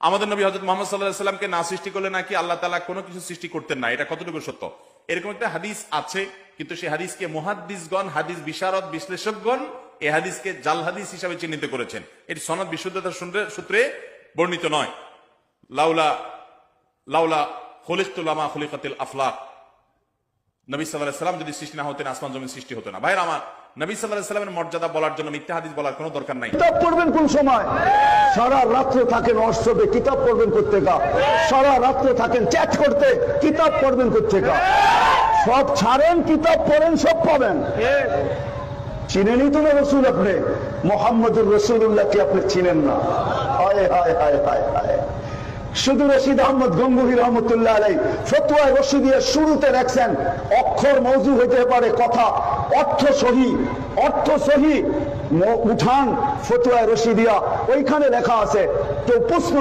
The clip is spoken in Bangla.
আমাদের নবী হজরত মোহাম্মদ সাল্লাহ সাল্লামকে না সৃষ্টি করলে নাকি আল্লাহ তালা কোনো কিছু সৃষ্টি করতেন না। এটা কতটুকু সত্য? এরকম একটা হাদিস আছে, কিন্তু সেই হাদিসকে মুহাদ্দিসগণ, হাদিস বিশারদ বিশ্লেষকগণ এই হাদিসকে জাল হাদিস হিসাবে চিহ্নিত করেছেন। এটি সনদ বিশুদ্ধতার সূত্রে- বর্ণিত নয়। লাউলা লাউলা খলিকুল্লামা খলিকাতিল আফলাক। নবী সাল্লাহ সাল্লাম যদি সৃষ্টি না হতেন, আসমান জমিন সৃষ্টি হতো না। ভাইরা আমার, নবী সাল্লাহ সাল্লামের মর্যাদা বলার জন্য মিথ্যা হাদিস বলার কোনো দরকার নাই। পড়বেন কোন সময়? সারা রাত্রে থাকেন অষ্টবে কিতাব পড়বেন কোথেকা সারা রাত্রে থাকেন চ্যাট করতে, কিতাব পড়বেন কোথেকা সব ছাড়েন, কিতাব পড়েন, সব পাবেন। চিনেনই তো না রসুল আপনি? মোহাম্মদুর রসুল্লাহকে আপনি চিনেন না? হায় হায় হায় হায় হায়। শুধু রশিদ আহমদ গঙ্গুহি রহমতুল্লাহ আলাই ফতুয়ায় রশিদিয়া শুরুতে রাখছেন অক্ষর মৌজু হইতে পারে কথা, অর্থ সহি অর্থ সহি উঠান ফতুয়া রশিদিয়া ওইখানে লেখা আছে কেউ প্রশ্ন